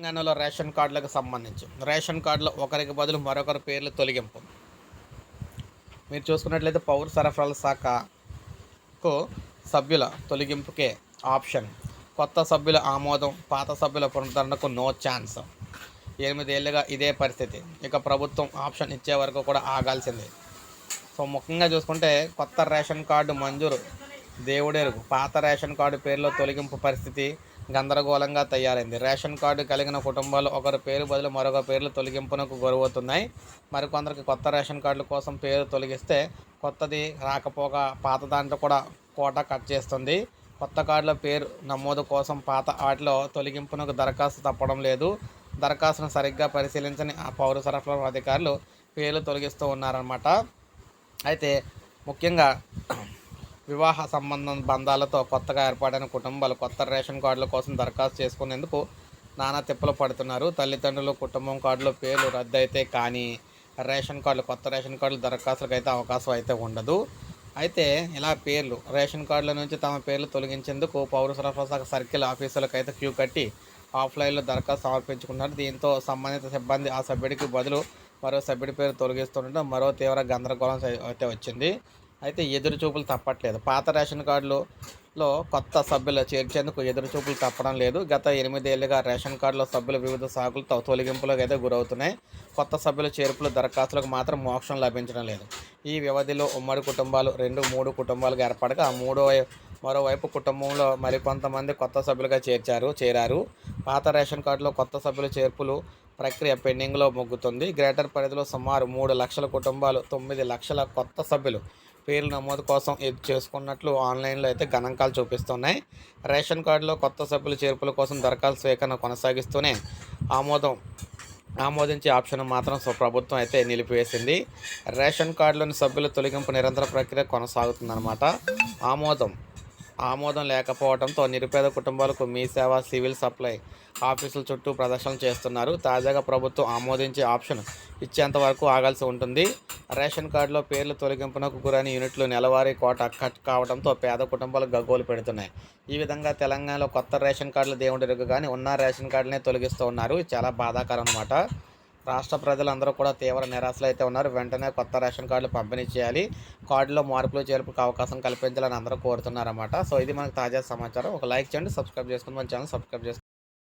తెలంగాణలో రేషన్ కార్డులకు సంబంధించి. రేషన్ కార్డులో ఒకరికి బదులు మరొకరి పేర్లు తొలగింపు. మీరు చూసుకున్నట్లయితే పౌర సరఫరాల శాఖకు సభ్యుల తొలగింపుకే ఆప్షన్. కొత్త సభ్యుల ఆమోదం పాత సభ్యుల పునరుద్ధరణకు నో ఛాన్స్. ఎనిమిదేళ్ళుగా ఇదే పరిస్థితి. ఇక ప్రభుత్వం ఆప్షన్ ఇచ్చే వరకు కూడా ఆగాల్సిందే. సో ముఖ్యంగా చూసుకుంటే కొత్త రేషన్ కార్డు మంజూరు. దేవుడెరుగు. పాత రేషన్ కార్డు పేరులో తొలగింపు పరిస్థితి గందరగోళంగా తయారైంది. రేషన్ కార్డు కలిగిన కుటుంబాలు ఒకరి పేరు బదులు మరొక పేర్లు తొలగింపునకు గురవుతున్నాయి మరికొందరికి కొత్త రేషన్ కార్డుల కోసం పేరు తొలగిస్తే కొత్తది రాకపోగా పాత దాంట్లో కూడా కోట కట్ చేస్తుంది. కొత్త కార్డుల పేరు నమోదు కోసం పాత వాటిలో తొలగింపునకు దరఖాస్తు తప్పడం లేదు. దరఖాస్తును సరిగ్గా పరిశీలించని ఆ పౌర సరఫరా అధికారులు పేర్లు తొలగిస్తూ ఉన్నారన్నమాట. అయితే ముఖ్యంగా వివాహ సంబంధం బంధాలతో కొత్తగా ఏర్పడిన కుటుంబాలు కొత్త రేషన్ కార్డుల కోసం దరఖాస్తు చేసుకునేందుకు నానా తిప్పలు పడుతున్నారు. తల్లిదండ్రులు కుటుంబం కార్డులో పేర్లు రద్దయితే కానీ రేషన్ కార్డులు కొత్త రేషన్ కార్డులు దరఖాస్తులకు అయితే అవకాశం అయితే ఉండదు. అయితే ఇలా పేర్లు రేషన్ కార్డుల నుంచి తమ పేర్లు తొలగించేందుకు పౌర సరఫరా శాఖ సర్కిల్ ఆఫీసులకు అయితే క్యూ కట్టి ఆఫ్లైన్లో దరఖాస్తు సమర్పించుకున్నారు దీంతో సంబంధిత సిబ్బంది ఆ సభ్యుడికి బదులు మరో సభ్యుడి పేరు తొలగిస్తుండటం మరో తీవ్ర గందరగోళం అయితే వచ్చింది. అయితే ఎదురు చూపులు తప్పట్లేదు. పాత రేషన్ కార్డులో కొత్త సభ్యులు చేర్చేందుకు ఎదురు చూపులు తప్పడం లేదు. గత ఎనిమిదేళ్ళుగా రేషన్ కార్డులో సభ్యులు వివిధ సాకులతో తొలగింపులకు అయితే గురవుతున్నాయి. కొత్త సభ్యుల చేర్పులు దరఖాస్తులకు మాత్రం మోక్షం లభించడం లేదు. ఈ వ్యవధిలో ఉమ్మడి కుటుంబాలు రెండు మూడు కుటుంబాలుగా ఏర్పడగా ఆ మూడో మరోవైపు కుటుంబంలో మరికొంతమంది కొత్త సభ్యులుగా చేర్చారు చేరారు. పాత రేషన్ కార్డులో కొత్త సభ్యుల చేర్పులు ప్రక్రియ పెండింగ్లో మొగ్గుతుంది గ్రేటర్ పరిధిలో సుమారు మూడు లక్షల కుటుంబాలు తొమ్మిది లక్షల కొత్త సభ్యులు పేర్ల నమోదు కోసం ఎదురు చేసుకున్నట్లు ఆన్లైన్లో అయితే గణాంకాలు చూపిస్తున్నాయి. రేషన్ కార్డులో కొత్త సభ్యుల చేర్పుల కోసం దరఖాస్తు స్వీకరణ కొనసాగిస్తూనే ఆమోదం ఆమోదించే ఆప్షన్ మాత్రం ప్రభుత్వం అయితే నిలిపివేసింది. రేషన్ కార్డులోని సభ్యుల తొలగింపు నిరంతర ప్రక్రియ కొనసాగుతుందన్నమాట. ఆమోదం ఆమోదం లేకపోవడంతో నిరుపేద కుటుంబాలకు మీ సేవ సివిల్ సప్లై ఆఫీసుల చుట్టూ ప్రదర్శనలు చేస్తున్నారు. తాజాగా ప్రభుత్వం ఆమోదించే ఆప్షన్ ఇచ్చేంత వరకు ఆగాల్సి ఉంటుంది. రేషన్ కార్డులో పేర్లు తొలగింపునకు గురైన యూనిట్లు నెలవారీ కోట కట్ కావడంతో పేద కుటుంబాలు గగ్గోలు పెడుతున్నాయి. ఈ విధంగా తెలంగాణలో కొత్త రేషన్ కార్డులు దేవుడిరుగు కానీ ఉన్న రేషన్ కార్డులనే తొలగిస్తూ ఉన్నారు. చాలా బాధాకరం అనమాట రాష్ట్ర ప్రజలందరూ కూడా తీవ్ర నిరాశలు అయితే ఉన్నారు. వెంటనే కొత్త రేషన్ కార్డులు పంపిణీ చేయాలి. కార్డులో మార్పులు చేర్పుకు అవకాశం కల్పించాలని అందరూ కోరుతున్నారన్నమాట. సో ఇది మనకు తాజా సమాచారం. ఒక లైక్ చేయండి సబ్స్క్రైబ్ చేసుకుని మన ఛానల్ సబ్స్క్రైబ్ చేసుకోండి.